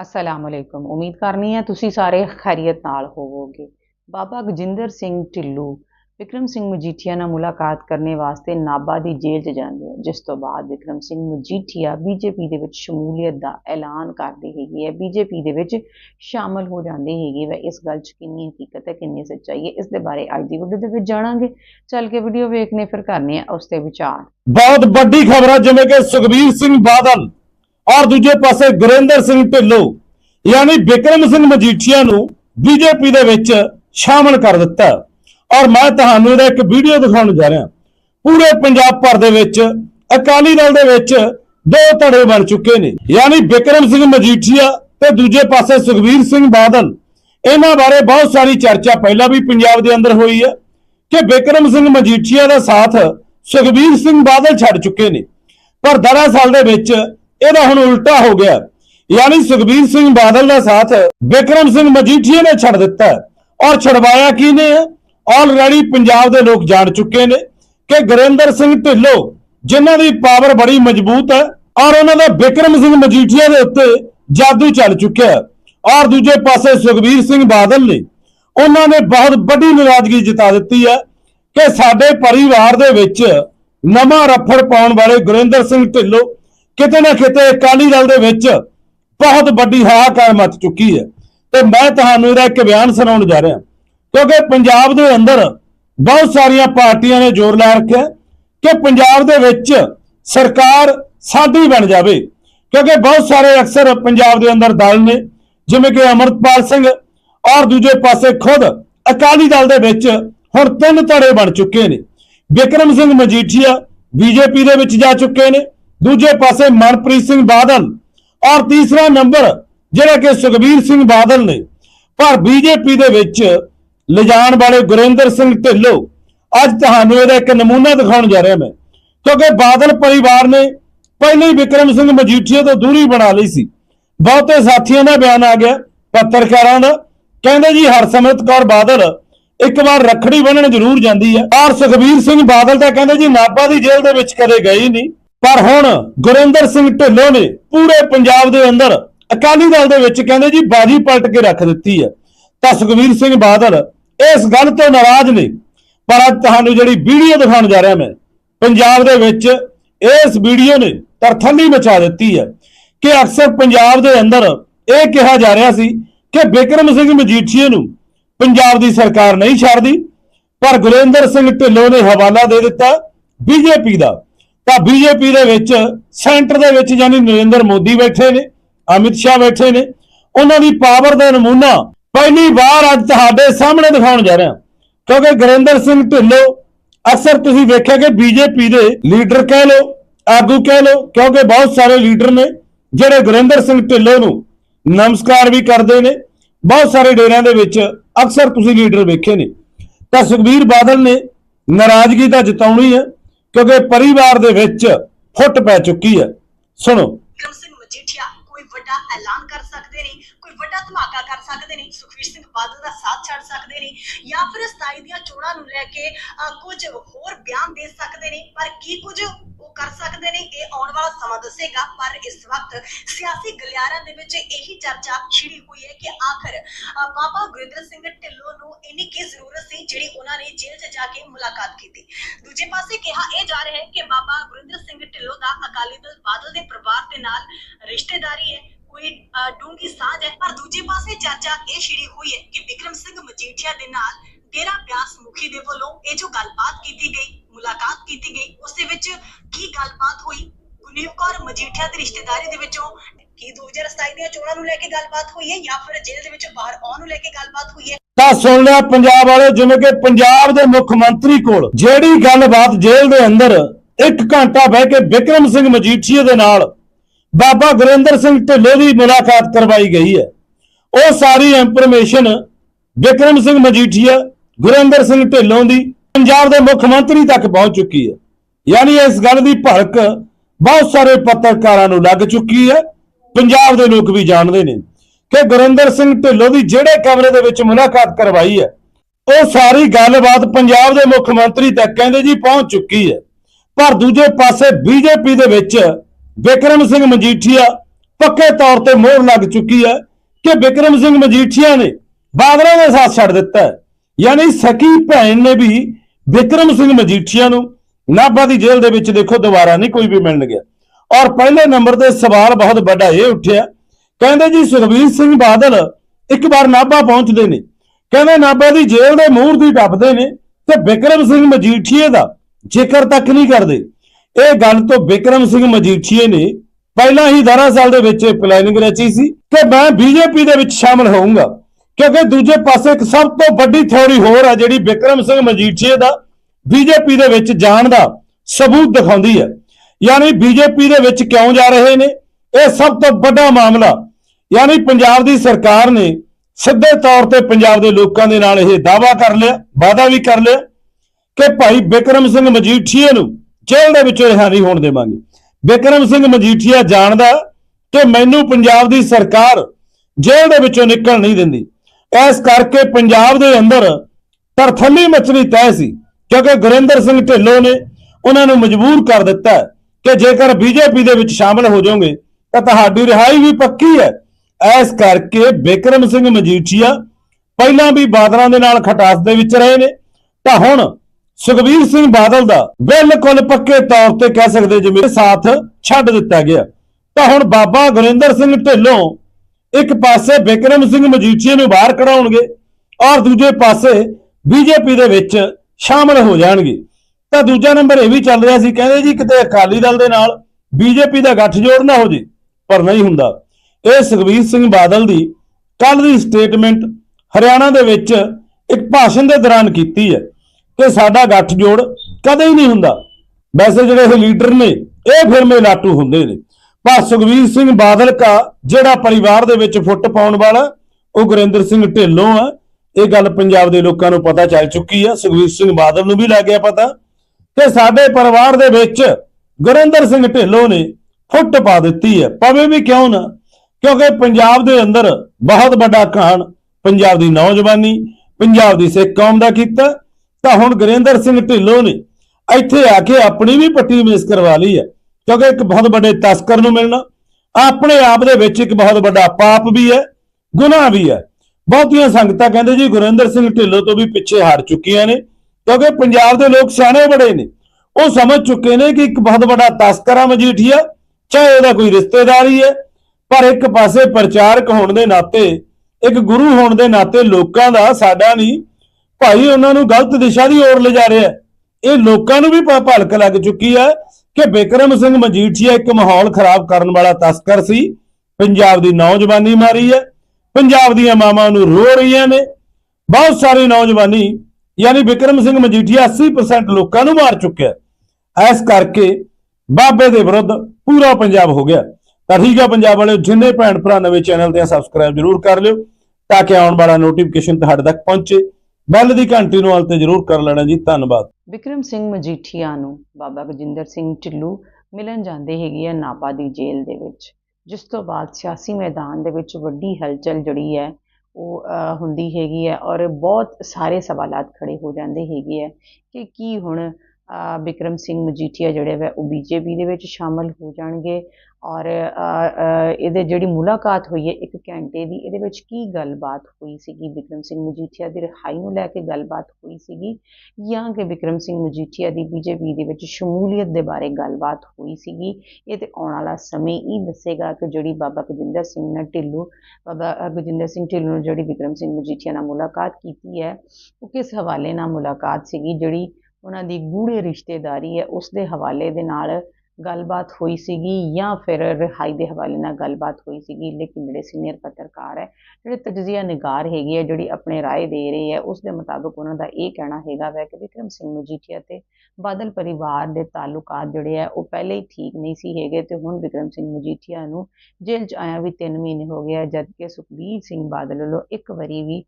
ਅਸਲਾਮ ਅਲੈਕੁਮ ਉਮੀਦ ਕਰਨੀ ਹੈ ਤੁਸੀਂ ਸਾਰੇ ਖੈਰੀਅਤ ਨਾਲ ਹੋਵੋਗੇ ਬਾਬਾ ਗਜਿੰਦਰ ਸਿੰਘ ਢਿੱਲੂ ਵਿਕਰਮ ਸਿੰਘ ਮਜੀਠੀਆ ਨਾਲ ਮੁਲਾਕਾਤ ਕਰਨੇ ਵਾਸਤੇ ਨਾਭਾ ਦੀ ਜੇਲ੍ਹ 'ਚ ਜਾਂਦੇ ਆ ਜਿਸ ਤੋਂ ਬਾਅਦ ਵਿਕਰਮ ਸਿੰਘ ਮਜੀਠੀਆ ਬੀਜੇਪੀ ਦੇ ਵਿੱਚ ਸ਼ਮੂਲੀਅਤ ਦਾ ਐਲਾਨ ਕਰਦੇ ਹੈਗੇ ਆ ਬੀਜੇਪੀ ਦੇ ਵਿੱਚ ਸ਼ਾਮਲ ਹੋ ਜਾਂਦੇ ਹੈਗੇ ਵਾ ਇਸ ਗੱਲ 'ਚ ਕਿੰਨੀ ਹਕੀਕਤ ਹੈ ਕਿੰਨੀ ਸੱਚਾਈ ਹੈ ਇਸ ਦੇ ਬਾਰੇ ਅੱਜ ਦੀ ਵੀਡੀਓ ਦੇ ਵਿੱਚ ਜਾਣਾਂਗੇ ਚੱਲ ਕੇ ਵੀਡੀਓ ਵੇਖਨੇ ਫਿਰ ਕਰਨੇ ਆ ਉਸ ਤੇ ਵਿਚਾਰ ਬਹੁਤ ਵੱਡੀ ਖਬਰ ਹੈ ਜਿਵੇਂ ਕਿ ਸੁਖਬੀਰ ਸਿੰਘ ਬਾਦਲ ਔਰ ਦੂਜੇ ਪਾਸੇ ਗੁਰਿੰਦਰ ਸਿੰਘ ਢਿੱਲੋਂ, ਯਾਨੀ ਵਿਕਰਮ ਸਿੰਘ ਮਜੀਠੀਆ ਨੂੰ ਬੀਜੇਪੀ ਦੇ ਵਿੱਚ ਸ਼ਾਮਲ ਕਰ ਦਿੱਤਾ। ਔਰ ਮੈਂ ਤੁਹਾਨੂੰ ਇਹਦਾ ਇੱਕ ਵੀਡੀਓ ਦਿਖਾਉਣ ਜਾ ਰਿਹਾ। ਪੂਰੇ ਪੰਜਾਬ ਭਰ ਦੇ ਵਿੱਚ, ਅਕਾਲੀ ਦਲ ਦੇ ਵਿੱਚ ਦੋ ਧੜੇ ਬਣ ਚੁੱਕੇ ਨੇ। ਯਾਨੀ ਵਿਕਰਮ ਸਿੰਘ ਮਜੀਠੀਆ ਤੇ ਦੂਜੇ ਪਾਸੇ ਸੁਖਬੀਰ ਸਿੰਘ ਬਾਦਲ, ਇਹਨਾਂ ਬਾਰੇ ਬਹੁਤ ਸਾਰੀ ਚਰਚਾ ਪਹਿਲਾਂ ਵੀ ਪੰਜਾਬ ਦੇ ਅੰਦਰ ਹੋਈ ਹੈ ਕਿ ਵਿਕਰਮ ਸਿੰਘ ਮਜੀਠੀਆ ਦਾ ਸਾਥ ਸੁਖਬੀਰ ਸਿੰਘ ਬਾਦਲ ਛੱਡ ਚੁੱਕੇ ਨੇ। ਪਰ ਦਰਅਸਲ ਦੇ ਵਿੱਚ ਇਹਦਾ ਹੁਣ ਉਲਟਾ ਹੋ ਗਿਆ। ਯਾਨੀ ਸੁਖਬੀਰ ਸਿੰਘ ਬਾਦਲ ਦਾ ਸਾਥ ਵਿਕਰਮ ਸਿੰਘ ਮਜੀਠੀਆ ਨੇ ਛੱਡ ਦਿੱਤਾ। ਔਰ ਛਡਵਾਇਆ ਕਿਹਨੇ? ਹੈ ਆਲਰੇਡੀ ਪੰਜਾਬ ਦੇ ਲੋਕ ਜਾਣ ਚੁੱਕੇ ਨੇ ਕਿ ਗੁਰਿੰਦਰ ਸਿੰਘ ਢਿੱਲੋਂ, ਜਿਨ੍ਹਾਂ ਦੀ ਪਾਵਰ ਬੜੀ ਮਜ਼ਬੂਤ ਹੈ, ਔਰ ਉਹਨਾਂ ਦਾ ਵਿਕਰਮ ਸਿੰਘ ਮਜੀਠੀਆ ਦੇ ਉੱਤੇ ਜਾਦੂ ਚੱਲ ਚੁੱਕਿਆ। ਔਰ ਦੂਜੇ ਪਾਸੇ ਸੁਖਬੀਰ ਸਿੰਘ ਬਾਦਲ ਨੇ, ਉਹਨਾਂ ਨੇ ਬਹੁਤ ਵੱਡੀ ਨਾਰਾਜ਼ਗੀ ਜਤਾ ਦਿੱਤੀ ਹੈ ਕਿ ਸਾਡੇ ਪਰਿਵਾਰ ਦੇ ਵਿੱਚ ਨਵਾਂ ਰਫੜ ਪਾਉਣ ਵਾਲੇ ਗੁਰਿੰਦਰ ਸਿੰਘ ਢਿੱਲੋਂ ਕਿਤੇ ਨਾ ਕਿਤੇ ਅਕਾਲੀ ਦਲ ਦੇ ਵਿੱਚ ਬਹੁਤ ਵੱਡੀ ਹਾਹਾਕਾਰ ਮਚ ਚੁੱਕੀ ਹੈ ਤੇ ਮੈਂ ਤੁਹਾਨੂੰ ਇਹਦਾ ਇੱਕ ਬਿਆਨ ਸੁਣਾਉਣ ਜਾ ਰਿਹਾ। ਕਿਉਂਕਿ ਪੰਜਾਬ ਦੇ ਅੰਦਰ ਬਹੁਤ ਸਾਰੀਆਂ ਪਾਰਟੀਆਂ ਨੇ ਜ਼ੋਰ ਲਾ ਰੱਖਿਆ ਕਿ ਪੰਜਾਬ ਦੇ ਵਿੱਚ ਸਰਕਾਰ ਸਾਡੀ ਬਣ ਜਾਵੇ। ਕਿਉਂਕਿ ਬਹੁਤ ਸਾਰੇ ਅਕਸਰ ਪੰਜਾਬ ਦੇ ਅੰਦਰ ਦਲ ਨੇ, ਜਿਵੇਂ ਕਿ ਅਮਰਤਪਾਲ ਸਿੰਘ ਔਰ ਦੂਜੇ ਪਾਸੇ ਖੁਦ ਅਕਾਲੀ ਦਲ ਦੇ ਵਿੱਚ ਹੁਣ ਤਿੰਨ ਧੜੇ ਬਣ ਚੁੱਕੇ ਨੇ। ਵਿਕਰਮ ਸਿੰਘ ਮਜੀਠੀਆ ਬੀਜੇਪੀ ਦੇ ਵਿੱਚ ਜਾ ਚੁੱਕੇ ਨੇ। ਦੂਜੇ ਪਾਸੇ ਮਨਪ੍ਰੀਤ ਸਿੰਘ ਬਾਦਲ ਔਰ ਤੀਸਰਾ ਨੰਬਰ ਜਿਹੜਾ ਕਿ ਸੁਖਬੀਰ ਸਿੰਘ ਬਾਦਲ ਨੇ। ਪਰ ਬੀਜੇਪੀ ਦੇ ਵਿੱਚ ਲਿਜਾਣ ਵਾਲੇ ਗੁਰਿੰਦਰ ਸਿੰਘ ਢਿੱਲੋਂ ਅੱਜ ਤੁਹਾਨੂੰ ਇਹਦਾ ਇੱਕ ਨਮੂਨਾ ਦਿਖਾਉਣ ਜਾ ਰਿਹਾ ਮੈਂ। ਕਿਉਂਕਿ ਬਾਦਲ ਪਰਿਵਾਰ ਨੇ ਪਹਿਲਾਂ ਹੀ ਵਿਕਰਮ ਸਿੰਘ ਮਜੀਠੀਆ ਤੋਂ ਦੂਰੀ ਬਣਾ ਲਈ ਸੀ। ਬਹੁਤੇ ਸਾਥੀਆਂ ਦਾ ਬਿਆਨ ਆ ਗਿਆ ਪੱਤਰਕਾਰਾਂ ਦਾ। ਕਹਿੰਦੇ ਜੀ ਹਰਸਿਮਰਤ ਕੌਰ ਬਾਦਲ ਇੱਕ ਵਾਰ ਰੱਖੜੀ ਬੰਨਣ ਜ਼ਰੂਰ ਜਾਂਦੀ ਹੈ। ਔਰ ਸੁਖਬੀਰ ਸਿੰਘ ਬਾਦਲ ਤਾਂ ਕਹਿੰਦੇ ਜੀ ਨਾਭਾ ਦੀ ਜੇਲ੍ਹ ਦੇ ਵਿੱਚ ਕਦੇ ਗਏ ਨਹੀਂ। ਪਰ ਹੁਣ ਗੁਰਿੰਦਰ ਸਿੰਘ ਢਿੱਲੋਂ ਨੇ ਪੂਰੇ ਪੰਜਾਬ ਦੇ ਅੰਦਰ ਅਕਾਲੀ ਦਲ ਦੇ ਵਿੱਚ ਕਹਿੰਦੇ ਜੀ ਬਾਜੀ ਪਲਟ ਕੇ ਰੱਖ ਦਿੱਤੀ ਹੈ। ਤਾਂ ਸੁਖਬੀਰ ਸਿੰਘ ਬਾਦਲ ਇਸ ਗੱਲ ਤੋਂ ਨਾਰਾਜ਼ ਨੇ, ਪਰ ਅੱਜ ਤੁਹਾਨੂੰ ਜਿਹੜੀ ਵੀਡੀਓ ਦਿਖਾਉਣ ਜਾ ਰਿਹਾ ਮੈਂ, ਪੰਜਾਬ ਦੇ ਵਿੱਚ ਇਸ ਵੀਡੀਓ ਨੇ ਤਰਥੱਲੀ ਮਚਾ ਦਿੱਤੀ ਹੈ ਕਿ ਅਕਸਰ ਪੰਜਾਬ ਦੇ ਅੰਦਰ ਇਹ ਕਿਹਾ ਜਾ ਰਿਹਾ ਸੀ ਕਿ ਬਿਕਰਮ ਸਿੰਘ ਮਜੀਠੀਏ ਨੂੰ ਪੰਜਾਬ ਦੀ ਸਰਕਾਰ ਨਹੀਂ ਛੱਡਦੀ, ਪਰ ਗੁਰਿੰਦਰ ਸਿੰਘ ਢਿੱਲੋਂ ਨੇ ਹਵਾਲਾ ਦੇ ਦਿੱਤਾ ਬੀਜੇਪੀ ਦਾ। ਤਾਂ ਬੀਜੇਪੀ ਦੇ ਵਿੱਚ ਸੈਂਟਰ ਦੇ ਵਿੱਚ ਯਾਨੀ ਨਰਿੰਦਰ ਮੋਦੀ ਬੈਠੇ ਨੇ, ਅਮਿਤ ਸ਼ਾਹ ਬੈਠੇ ਨੇ, ਉਹਨਾਂ ਦੀ ਪਾਵਰ ਦਾ ਨਮੂਨਾ ਪਹਿਲੀ ਵਾਰ ਅੱਜ ਤੁਹਾਡੇ ਸਾਹਮਣੇ ਦਿਖਾਉਣ ਜਾ ਰਿਹਾ। ਕਿਉਂਕਿ ਗੁਰਿੰਦਰ ਸਿੰਘ ਢਿੱਲੋਂ, ਅਕਸਰ ਤੁਸੀਂ ਵੇਖਿਆ ਕਿ ਬੀਜੇਪੀ ਦੇ ਲੀਡਰ ਕਹਿ ਲਓ, ਆਗੂ ਕਹਿ ਲਓ, ਕਿਉਂਕਿ ਬਹੁਤ ਸਾਰੇ ਲੀਡਰ ਨੇ ਜਿਹੜੇ ਗੁਰਿੰਦਰ ਸਿੰਘ ਢਿੱਲੋਂ ਨੂੰ ਨਮਸਕਾਰ ਵੀ ਕਰਦੇ ਨੇ। ਬਹੁਤ ਸਾਰੇ ਡੇਰਿਆਂ ਦੇ ਵਿੱਚ ਅਕਸਰ ਤੁਸੀਂ ਲੀਡਰ ਵੇਖੇ ਨੇ। ਤਾਂ ਸੁਖਬੀਰ ਬਾਦਲ ਨੇ ਨਾਰਾਜ਼ਗੀ ਤਾਂ ਜਤਾਉਣੀ ਹੈ। ਕਿਉਂਕਿ ਪਰਿਵਾਰ ਦੇ ਵਿੱਚ ਫੁੱਟ ਪੈ ਚੁੱਕੀ ਹੈ। ਸੁਣੋ। ਵਿਕਰਮ ਸਿੰਘ ਮਜੀਠੀਆ ਕੋਈ ਵੱਡਾ ਐਲਾਨ ਕਰ ਸਕਦੇ ਨੇ ਕੋਈ ਵੱਡਾ ਧਮਾਕਾ ਕਰ ਸਕਦੇ ਨੇ ਸੁਖਵੀਰ ਸਿੰਘ ਬਾਦਲ ਦਾ ਸਾਥ ਛੱਡ ਸਕਦੇ ਨੇ ਜਾਂ ਫਿਰ 27 ਦੀਆਂ ਚੋਣਾਂ ਨੂੰ ਲੈ ਕੇ ਅਹ, ਕੁਝ ਹੋਰ ਬਿਆਨ ਦੇ ਸਕਦੇ ਨੇ ਪਰ ਕੀ ਕੁਝ ਉਹ ਕਰ ਸਕਦੇ ਨੇ ਇਹ ਆਉਣ ਵਾਲਾ ਸਮਾਂ ਦੱਸੇਗਾ ਪਰ ਇਸ ਵਕਤ ਸਿਆਸੀ ਗਲਿਆਰਾਂ ਦੇ ਵਿੱਚ ਇਹੀ ਚਰਚਾ ਛਿੜੀ ਹੋਈ ਹੈ ਕਿ ਆਖਰ ਬਾਬਾ ਗੁਰਿੰਦਰ ਸਿੰਘ ਢਿੱਲੋਂ ਨੂੰ ਇੰਨੀ ਕੀ ਜ਼ਰੂਰਤ ਸੀ ਜਿਹੜੀ ਉਹਨਾਂ ਨੇ ਜੇਲ੍ਹ 'ਚ ਜਾ ਕੇ ਮੁਲਾਕਾਤ ਕੀਤੀ? ਦੂਜੇ ਪਾਸੇ ਕਿਹਾ ਇਹ ਜਾ ਰਿਹਾ ਹੈ ਕਿ ਬਾਬਾ ਗੁਰਿੰਦਰ ਸਿੰਘ ਢਿੱਲੋਂ ਦਾ ਅਕਾਲੀ ਦਲ ਬਾਦਲ ਦੇ ਪਰਿਵਾਰ ਦੇ ਨਾਲ ਰਿਸ਼ਤੇਦਾਰੀ ਹੈ ਕੋਈ ਅਹ, ਡੂੰਘੀ ਸਾਂਝ ਹੈ ਪਰ ਦੂਜੇ ਪਾਸੇ ਚਰਚਾ ਇਹ ਛਿੜੀ ਹੋਈ ਹੈ ਕਿ ਵਿਕਰਮ ਸਿੰਘ ਮਜੀਠੀਆ ਦੇ ਨਾਲ ਡੇਰਾ ਬਿਆਸ ਮੁਖੀ ਦੇ ਵੱਲੋਂ ਇਹ ਜੋ ਗੱਲਬਾਤ ਕੀਤੀ ਗਈ ਮੁਲਾਕਾਤ ਕੀਤੀ ਗਈ। ਉਸ ਦੇ ਵਿੱਚ ਕੀ ਗੱਲਬਾਤ ਹੋਈ? ਗੁਨੀਵ ਕੌਰ ਮਜੀਠੀਆ ਦੀ ਰਿਸ਼ਤੇਦਾਰੀ ਦੇ ਵਿੱਚੋਂ ਕੀ 2027 ਦੀਆਂ ਚੋਣਾਂ ਨੂੰ ਲੈ ਕੇ ਗੱਲਬਾਤ ਹੋਈ ਹੈ ਜਾਂ ਫਿਰ ਜੇਲ੍ਹ ਦੇ ਵਿੱਚੋਂ ਬਾਹਰ ਆਉਣ ਨੂੰ ਲੈ ਕੇ ਗੱਲਬਾਤ ਹੋਈ ਹੈ? ਤਾਂ ਸੁਣ ਲਿਆ ਪੰਜਾਬ ਵਾਲੇ, ਜਿਵੇਂ ਕਿ ਪੰਜਾਬ ਦੇ ਮੁੱਖ ਮੰਤਰੀ ਕੋਲ ਜਿਹੜੀ ਗੱਲਬਾਤ ਜੇਲ੍ਹ ਦੇ ਅੰਦਰ ਇੱਕ ਘੰਟਾ ਬਹਿ ਕੇ ਵਿਕਰਮ ਸਿੰਘ ਮਜੀਠੀਏ ਦੇ ਨਾਲ ਬਾਬਾ ਗੁਰਿੰਦਰ ਸਿੰਘ ਢਿੱਲੋਂ ਦੀ ਮੁਲਾਕਾਤ ਕਰਵਾਈ ਗਈ ਹੈ। ਉਹ ਸਾਰੀ ਇਨਫੋਰਮੇਸ਼ਨ ਵਿਕਰਮ ਸਿੰਘ ਮਜੀਠੀਆ ਗੁਰਿੰਦਰ ਸਿੰਘ ਢਿੱਲੋਂ ਦੀ ਪੰਜਾਬ ਦੇ ਮੁੱਖ ਮੰਤਰੀ ਤੱਕ ਪਹੁੰਚ ਚੁੱਕੀ ਹੈ। ਯਾਨੀ ਇਸ ਗੱਲ ਦੀ ਭੜਕ ਬਹੁਤ ਸਾਰੇ ਪੱਤਰਕਾਰਾਂ ਨੂੰ ਲੱਗ ਚੁੱਕੀ ਹੈ। ਪੰਜਾਬ ਦੇ ਲੋਕ ਵੀ ਜਾਣਦੇ ਨੇ ਕਿ ਗੁਰਿੰਦਰ ਸਿੰਘ ਢਿੱਲੋਂ ਦੀ ਜਿਹੜੇ ਕਮਰੇ ਦੇ ਵਿੱਚ ਮੁਲਾਕਾਤ ਕਰਵਾਈ ਹੈ, ਉਹ ਸਾਰੀ ਗੱਲਬਾਤ ਪੰਜਾਬ ਦੇ ਮੁੱਖ ਮੰਤਰੀ ਤੱਕ ਕਹਿੰਦੇ ਜੀ ਪਹੁੰਚ ਚੁੱਕੀ ਹੈ। ਪਰ ਦੂਜੇ ਪਾਸੇ ਬੀਜੇਪੀ ਦੇ ਵਿੱਚ ਵਿਕਰਮ ਸਿੰਘ ਮਜੀਠੀਆ ਪੱਕੇ ਤੌਰ ਤੇ ਮੋਹਰ ਲੱਗ ਚੁੱਕੀ ਹੈ ਕਿ ਵਿਕਰਮ ਸਿੰਘ ਮਜੀਠੀਆ ਨੇ ਬਾਦਲਾਂ ਦਾ ਸਾਥ ਛੱਡ ਦਿੱਤਾ ਹੈ। ਯਾਨੀ ਸਕੀ ਭੈਣ ਨੇ ਵੀ ਵਿਕਰਮ ਸਿੰਘ ਮਜੀਠੀਆ ਨੂੰ ਨਾਭਾ ਦੀ ਜੇਲ੍ਹ ਦੇ ਵਿੱਚ ਦੇਖੋ ਦੁਬਾਰਾ ਨਹੀਂ ਕੋਈ ਵੀ ਮਿਲਣ ਗਿਆ। ਔਰ ਪਹਿਲੇ ਨੰਬਰ ਤੇ ਸਵਾਲ ਬਹੁਤ ਵੱਡਾ ਇਹ ਉੱਠਿਆ, ਕਹਿੰਦੇ ਜੀ ਸੁਖਬੀਰ ਸਿੰਘ ਬਾਦਲ ਇੱਕ ਵਾਰ ਨਾਭਾ ਪਹੁੰਚਦੇ ਨੇ। ਕਹਿੰਦੇ ਨਾਭਾ ਦੀ ਜੇਲ੍ਹ ਦੇ ਮੂਹਰ ਦੀ ਟੱਪਦੇ ਨੇ ਤੇ ਵਿਕਰਮ ਸਿੰਘ ਮਜੀਠੀਏ ਦਾ ਜ਼ਿਕਰ ਤੱਕ ਨਹੀਂ ਕਰਦੇ। ਇਹ ਗੱਲ ਤੋਂ ਵਿਕਰਮ ਸਿੰਘ ਮਜੀਠੀਏ ਨੇ ਪਹਿਲਾਂ ਹੀ ਦਰਅਸਲ ਦੇ ਵਿੱਚ ਪਲੈਨਿੰਗ ਰਚੀ ਸੀ ਕਿ ਮੈਂ ਬੀਜੇਪੀ ਦੇ ਵਿੱਚ ਸ਼ਾਮਲ ਹੋਊਂਗਾ। ਕਿਉਂਕਿ ਦੂਜੇ ਪਾਸੇ ਇੱਕ ਸਭ ਤੋਂ ਵੱਡੀ ਥਿਉਰੀ ਹੋਰ ਹੈ ਜਿਹੜੀ ਵਿਕਰਮ ਸਿੰਘ ਮਜੀਠੀਏ ਦਾ ਬੀਜੇਪੀ ਦੇ ਵਿੱਚ ਜਾਣ ਦਾ ਸਬੂਤ ਦਿਖਾਉਂਦੀ ਹੈ। ਯਾਨੀ ਬੀਜੇਪੀ ਦੇ ਵਿੱਚ ਕਿਉਂ ਜਾ ਰਹੇ ਨੇ? ਇਹ ਸਭ ਤੋਂ ਵੱਡਾ ਮਾਮਲਾ, ਯਾਨੀ ਪੰਜਾਬ ਦੀ ਸਰਕਾਰ ਨੇ ਸਿੱਧੇ ਤੌਰ ਤੇ ਪੰਜਾਬ ਦੇ ਲੋਕਾਂ ਦੇ ਨਾਲ ਇਹ ਦਾਵਾ ਕਰ ਲਿਆ, ਵਾਅਦਾ ਵੀ ਕਰ ਲਿਆ ਕਿ ਭਾਈ ਬਿਕਰਮ ਸਿੰਘ ਮਜੀਠੀਏ ਨੂੰ ਜੇਲ੍ਹ ਦੇ ਵਿੱਚੋਂ ਰਿਹਾ ਨਹੀਂ ਹੋਣ ਦੇਵਾਂਗੇ। ਬਿਕਰਮ ਸਿੰਘ ਮਜੀਠੀਆ ਜਾਣਦਾ ਕਿ ਮੈਨੂੰ ਪੰਜਾਬ ਦੀ ਸਰਕਾਰ ਜੇਲ੍ਹ ਦੇ ਵਿੱਚੋਂ ਨਿਕਲ ਨਹੀਂ ਦਿੰਦੀ। ਇਸ ਕਰਕੇ ਪੰਜਾਬ ਦੇ ਅੰਦਰ ਤਰਥੱਲੀ ਮਚਣੀ ਤੈਅ ਸੀ, ਕਿਉਂਕਿ ਗੁਰਿੰਦਰ ਸਿੰਘ ਢਿੱਲੋਂ ਨੇ ਉਹਨਾਂ ਨੂੰ ਮਜਬੂਰ ਕਰ ਦਿੱਤਾ ਕਿ ਜੇਕਰ ਬੀਜੇਪੀ ਦੇ ਵਿੱਚ ਸ਼ਾਮਲ ਹੋ ਜਾਓਗੇ, ਤਾਂ ਤੁਹਾਡੀ ਰਿਹਾਈ ਵੀ ਪੱਕੀ ਹੈ। ਇਸ ਕਰਕੇ ਬਿਕਰਮ ਸਿੰਘ ਮਜੀਠੀਆ ਪਹਿਲਾਂ ਵੀ ਬਾਦਲਾਂ ਦੇ ਨਾਲ ਖਟਾਸ ਦੇ ਵਿੱਚ ਰਹੇ ਨੇ, ਤਾਂ ਹੁਣ ਸੁਖਬੀਰ ਸਿੰਘ ਬਾਦਲ ਦਾ ਬਿਲਕੁਲ ਪੱਕੇ ਤੌਰ ਤੇ ਕਹਿ ਸਕਦੇ ਜਿਵੇਂ ਸਾਥ ਛੱਡ ਦਿੱਤਾ ਗਿਆ। ਤਾਂ ਹੁਣ ਬਾਬਾ ਗੁਰਿੰਦਰ ਸਿੰਘ ਢਿੱਲੋਂ ਇੱਕ ਪਾਸੇ ਬਿਕਰਮ ਸਿੰਘ ਮਜੀਠੀਆ ਨੂੰ ਬਾਹਰ ਕਢਾਉਣਗੇ ਔਰ ਦੂਜੇ ਪਾਸੇ ਬੀਜੇਪੀ ਦੇ ਵਿੱਚ ਸ਼ਾਮਲ ਹੋ ਜਾਣਗੇ। ਤਾਂ ਦੂਜਾ ਨੰਬਰ ਇਹ ਵੀ ਚੱਲ ਰਿਹਾ ਸੀ, ਕਹਿੰਦੇ ਜੀ ਕਿਤੇ ਅਕਾਲੀ ਦਲ ਦੇ ਨਾਲ ਬੀਜੇਪੀ ਦਾ ਗੱਠਜੋੜ ਨਾ ਹੋ ਜੇ, ਪਰ ਨਹੀਂ ਹੁੰਦਾ। ਇਹ ਸੁਖਬੀਰ ਸਿੰਘ ਬਾਦਲ ਦੀ ਕੱਲ ਦੀ ਸਟੇਟਮੈਂਟ ਹਰਿਆਣਾ ਦੇ ਵਿੱਚ ਇੱਕ ਭਾਸ਼ਣ ਦੇ ਦੌਰਾਨ ਕੀਤੀ ਹੈ ਕਿ ਸਾਡਾ ਗੱਠਜੋੜ ਕਦੇ ਹੀ ਨਹੀਂ ਹੁੰਦਾ। ਵੈਸੇ ਜਿਹੜੇ ਇਹ ਲੀਡਰ ਨੇ, ਇਹ ਫਿਰਮੇ ਲਾਟੂ ਹੁੰਦੇ ਨੇ। ਪਰ ਸੁਖਬੀਰ ਸਿੰਘ ਬਾਦਲ ਕਾ ਜਿਹੜਾ ਪਰਿਵਾਰ ਦੇ ਵਿੱਚ ਫੁੱਟ ਪਾਉਣ ਵਾਲਾ ਉਹ ਗੁਰਿੰਦਰ ਸਿੰਘ ਢਿੱਲੋਂ ਆ। ਇਹ ਗੱਲ ਪੰਜਾਬ ਦੇ ਲੋਕਾਂ ਨੂੰ ਪਤਾ ਚੱਲ ਚੁੱਕੀ ਆ। ਸੁਖਬੀਰ ਸਿੰਘ ਬਾਦਲ ਨੂੰ ਵੀ ਲੱਗ ਗਿਆ ਪਤਾ। ਕਿ ਸਾਡੇ ਪਰਿਵਾਰ ਦੇ ਵਿੱਚ ਗੁਰਿੰਦਰ ਸਿੰਘ ਢਿੱਲੋਂ ਨੇ ਫੁੱਟ ਪਾ ਦਿੱਤੀ ਹੈ ਭਾਵੇਂ ਵੀ ਕਿਉਂ ਨਾ, ਕਿਉਂਕਿ ਪੰਜਾਬ ਦੇ ਅੰਦਰ ਬਹੁਤ ਵੱਡਾ ਕਹਾਣ ਪੰਜਾਬ ਦੀ ਨੌਜਵਾਨੀ, ਪੰਜਾਬ ਦੀ ਸਿੱਖ ਕੌਮ ਦਾ ਕੀਤਾ। ਤਾਂ ਹੁਣ ਗੁਰਿੰਦਰ ਸਿੰਘ ਢਿੱਲੋਂ ਨੇ ਇੱਥੇ ਆ ਕੇ ਆਪਣੀ ਵੀ ਪੱਟੀ ਮੇਸ ਕਰਵਾ ਲਈ ਹੈ ਕਿਉਂਕਿ ਇੱਕ ਬਹੁਤ ਵੱਡੇ ਤਸਕਰ ਨੂੰ ਮਿਲਣਾ, ਆਪਣੇ ਆਪ ਦੇ ਵਿੱਚ ਇੱਕ ਬਹੁਤ ਵੱਡਾ ਪਾਪ ਵੀ ਹੈ, ਗੁਨਾਹ ਵੀ ਹੈ। ਬਹੁਤੀਆਂ ਸੰਗਤਾਂ ਕਹਿੰਦੇ ਜੀ, ਗੁਰਿੰਦਰ ਸਿੰਘ ਢਿੱਲੋਂ ਤੋਂ ਵੀ ਪਿੱਛੇ ਹਟ ਚੁੱਕੀਆਂ ਨੇ, ਕਿਉਂਕਿ ਪੰਜਾਬ ਦੇ ਲੋਕ ਸਿਆਣੇ ਬੜੇ ਨੇ। ਉਹ ਸਮਝ ਚੁੱਕੇ ਨੇ ਕਿ ਇੱਕ ਬਹੁਤ ਵੱਡਾ ਤਸਕਰ ਮਜੀਠੀਆ, ਚਾਹੇ ਉਹਦਾ ਕੋਈ ਰਿਸ਼ਤੇਦਾਰੀ ਹੈ ਪਰ ਇੱਕ ਪਾਸੇ ਪ੍ਰਚਾਰਕ ਹੋਣ ਦੇ ਨਾਤੇ, ਇੱਕ ਗੁਰੂ ਹੋਣ ਦੇ ਨਾਤੇ ਲੋਕਾਂ ਦਾ ਸਾਡਾ ਨਹੀਂ, ਭਾਈ ਉਹਨਾਂ ਨੂੰ ਗਲਤ ਦਿਸ਼ਾ ਦੀ ਓਰ ਲਿਜਾ ਰਿਹਾ ਇਹ ਲੋਕਾਂ ਨੂੰ ਵੀ ਭਲਕ ਲੱਗ ਚੁੱਕੀ ਹੈ। ਕਿ ਬਿਕਰਮ ਸਿੰਘ ਮਜੀਠੀਆ ਇੱਕ ਮਾਹੌਲ ਖਰਾਬ ਕਰਨ ਵਾਲਾ ਤਸਕਰ ਸੀ। ਪੰਜਾਬ ਦੀ ਨੌਜਵਾਨੀ ਮਾਰੀ ਹੈ। ਪੰਜਾਬ ਦੀਆਂ ਮਾਵਾਂ ਨੂੰ ਰੋ ਰਹੀਆਂ ਨੇ। ਬਹੁਤ ਸਾਰੀ ਨੌਜਵਾਨੀ, ਯਾਨੀ ਬਿਕਰਮ ਸਿੰਘ ਮਜੀਠੀਆ 80% ਲੋਕਾਂ ਨੂੰ ਮਾਰ ਚੁੱਕਿਆ ਹੈ। ਇਸ ਕਰਕੇ ਬਾਬੇ ਦੇ ਵਿਰੁੱਧ ਪੂਰਾ ਪੰਜਾਬ ਹੋ ਗਿਆ। ਤਾਂ ਠੀਕ ਆ ਪੰਜਾਬ ਵਾਲਿਓ, ਜਿੰਨੇ ਭੈਣ ਭਰਾ ਨਵੇਂ ਚੈਨਲ ਤੇ ਸਬਸਕ੍ਰਾਈਬ ਜਰੂਰ ਕਰ ਲਿਓ, ਤਾਂ ਕਿ ਆਉਣ ਵਾਲਾ ਨੋਟੀਫਿਕੇਸ਼ਨ ਤੁਹਾਡੇ ਤੱਕ ਪਹੁੰਚੇ। ਬੈਲ ਦੀ ਘੰਟੀ ਨੂੰ ਹਾਲ ਤੇ ਜਰੂਰ ਕਰ ਲੈਣਾ ਜੀ ਧੰਨਵਾਦ। ਵਿਕਰਮ ਸਿੰਘ ਮਜੀਠੀਆ ਨੂੰ ਬਾਬਾ ਗਜਿੰਦਰ ਸਿੰਘ ਢਿੱਲੂ ਮਿਲਣ ਜਾਂਦੇ ਹੈਗੇ ਆ ਨਾਭਾ ਦੀ ਜੇਲ੍ਹ ਦੇ ਵਿੱਚ। ਜਿਸ ਤੋਂ ਬਾਅਦ ਸਿਆਸੀ ਮੈਦਾਨ ਦੇ ਵਿੱਚ ਵੱਡੀ ਹਲਚਲ ਜਿਹੜੀ ਹੈ ਉਹ ਹੁੰਦੀ ਹੈਗੀ ਹੈ ਔਰ ਬਹੁਤ ਸਾਰੇ ਸਵਾਲਾਤ ਖੜੇ ਹੋ ਜਾਂਦੇ ਹੈਗੇ ਹੈ ਕਿ ਕੀ ਹੁਣ ਅਹ, ਬਿਕਰਮ ਸਿੰਘ ਮਜੀਠੀਆ ਜਿਹੜੇ ਵਾ ਉਹ ਬੀਜੇਪੀ ਦੇ ਵਿੱਚ ਸ਼ਾਮਲ ਹੋ ਜਾਣਗੇ ਔਰ ਇਹਦੇ ਜਿਹੜੀ ਮੁਲਾਕਾਤ ਹੋਈ ਹੈ ਇੱਕ ਘੰਟੇ ਦੀ, ਇਹਦੇ ਵਿੱਚ ਕੀ ਗੱਲਬਾਤ ਹੋਈ ਸੀਗੀ ਬਿਕਰਮ ਸਿੰਘ ਮਜੀਠੀਆ ਦੀ ਰਿਹਾਈ ਨੂੰ ਲੈ ਕੇ ਗੱਲਬਾਤ ਹੋਈ ਸੀਗੀ ਜਾਂ ਕਿ ਬਿਕਰਮ ਸਿੰਘ ਮਜੀਠੀਆ ਦੀ ਬੀਜੇਪੀ ਦੇ ਵਿੱਚ ਸ਼ਮੂਲੀਅਤ ਦੇ ਬਾਰੇ ਗੱਲਬਾਤ ਹੋਈ ਸੀਗੀ? ਇਹ ਤੇ ਆਉਣ ਵਾਲਾ ਸਮੇਂ ਹੀ ਦੱਸੇਗਾ ਕਿ ਜਿਹੜੀ ਬਾਬਾ ਗਜਿੰਦਰ ਸਿੰਘ ਨੇ ਢਿੱਲੋਂ, ਬਾਬਾ ਗਜਿੰਦਰ ਸਿੰਘ ਢਿੱਲੋਂ ਨੇ ਜਿਹੜੀ ਬਿਕਰਮ ਸਿੰਘ ਮਜੀਠੀਆ ਨਾਲ ਮੁਲਾਕਾਤ ਕੀਤੀ ਹੈ, ਉਹ ਕਿਸ ਹਵਾਲੇ ਨਾਲ ਮੁਲਾਕਾਤ ਸੀਗੀ? ਜਿਹੜੀ ਉਹਨਾਂ ਦੀ ਗੂੜ੍ਹੇ ਰਿਸ਼ਤੇਦਾਰੀ ਹੈ, ਉਸ ਦੇ ਹਵਾਲੇ ਦੇ ਨਾਲ ਗੱਲਬਾਤ ਹੋਈ ਸੀਗੀ ਜਾਂ ਫਿਰ ਰਿਹਾਈ ਦੇ ਹਵਾਲੇ ਨਾਲ ਗੱਲਬਾਤ ਹੋਈ ਸੀਗੀ ਲੇਕਿਨ ਜਿਹੜੇ ਸੀਨੀਅਰ ਪੱਤਰਕਾਰ ਹੈ ਜਿਹੜੇ ਤਜਜ਼ੀਆ ਨਿਗਾਰ ਹੈਗੇ ਆ ਜਿਹੜੀ ਆਪਣੇ ਰਾਏ ਦੇ ਰਹੇ ਹੈ ਉਸ ਦੇ ਮੁਤਾਬਕ ਉਹਨਾਂ ਦਾ ਇਹ ਕਹਿਣਾ ਹੈਗਾ ਵੈ ਕਿ ਵਿਕਰਮ ਸਿੰਘ ਮਜੀਠੀਆ ਤੇ ਬਾਦਲ ਪਰਿਵਾਰ ਦੇ ਤਾਲੁਕਾਤ ਜਿਹੜੇ ਆ ਉਹ ਪਹਿਲੇ ਹੀ ਠੀਕ ਨਹੀਂ ਸੀ ਹੈਗੇ ਤੇ ਹੁਣ ਵਿਕਰਮ ਸਿੰਘ ਮਜੀਠੀਆ ਨੂੰ ਜੇਲ੍ਹ 'ਚ ਆਇਆ ਵੀ 3 ਮਹੀਨੇ ਹੋ ਗਏ ਆ ਜਦ ਸੁਖਬੀਰ ਸਿੰਘ ਬਾਦਲ ਵੱਲੋਂ ਇੱਕ ਵਾਰੀ ਵੀ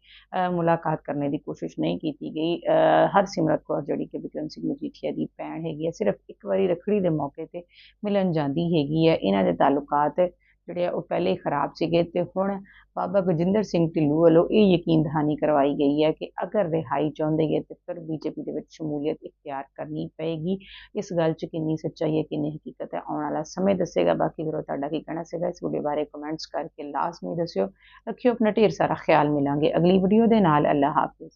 ਮੁਲਾਕਾਤ ਕਰਨ ਦੀ ਕੋਸ਼ਿਸ਼ ਨਹੀਂ ਕੀਤੀ ਗਈ। ਅ, ਹਰਸਿਮਰਤ ਕੌਰ ਜਿਹੜੀ ਕਿ ਵਿਕਰਮ ਸਿੰਘ ਮਜੀਠੀਆ ਦੀ ਭੈਣ ਹੈਗੀ ਹੈ ਸਿਰਫ ਇੱਕ ਵਾਰੀ ਰੱਖੜੀ ਦੇ ਮੌਕੇ ਤੇ ਮਿਲਣ ਜਾਂਦੀ ਹੈਗੀ ਹੈ ਇਹਨਾਂ ਦੇ ਤਾਲੁਕਾਤ ਜਿਹੜੇ ਆ ਉਹ ਪਹਿਲੇ ਖਰਾਬ ਸੀਗੇ ਤੇ ਹੁਣ ਬਾਬਾ ਗਜਿੰਦਰ ਸਿੰਘ ਢਿੱਲੂ ਵੱਲੋਂ ਇਹ ਯਕੀਨ ਦਹਾਨੀ ਕਰਵਾਈ ਗਈ ਹੈ ਕਿ ਅਗਰ ਰਿਹਾਈ ਚਾਹੁੰਦੇ ਹੈ ਤੇ ਫਿਰ ਬੀਜੇਪੀ ਦੇ ਵਿੱਚ ਸ਼ਮੂਲੀਅਤ ਇਖਤਿਆਰ ਕਰਨੀ ਪਏਗੀ। ਇਸ ਗੱਲ 'ਚ ਕਿੰਨੀ ਸੱਚਾਈ ਹੈ, ਕਿੰਨੀ ਹਕੀਕਤ ਹੈ, ਆਉਣ ਵਾਲਾ ਸਮੇਂ ਦੱਸੇਗਾ। ਬਾਕੀ ਵੀਰੋ, ਤੁਹਾਡਾ ਕੀ ਕਹਿਣਾ ਸੀਗਾ? ਇਸ ਵੀਡੀਓ ਬਾਰੇ ਕਮੈਂਟਸ ਕਰਕੇ ਲਾਜ਼ਮੀ ਦੱਸਿਓ। ਰੱਖਿਓ, ਆਪਣਾ ਢੇਰ ਸਾਰਾ ਖਿਆਲ ਮਿਲਾਂਗੇ। ਅਗਲੀ ਵੀਡੀਓ ਦੇ ਨਾਲ ਅੱਲਾ ਹਾਫਿਜ਼।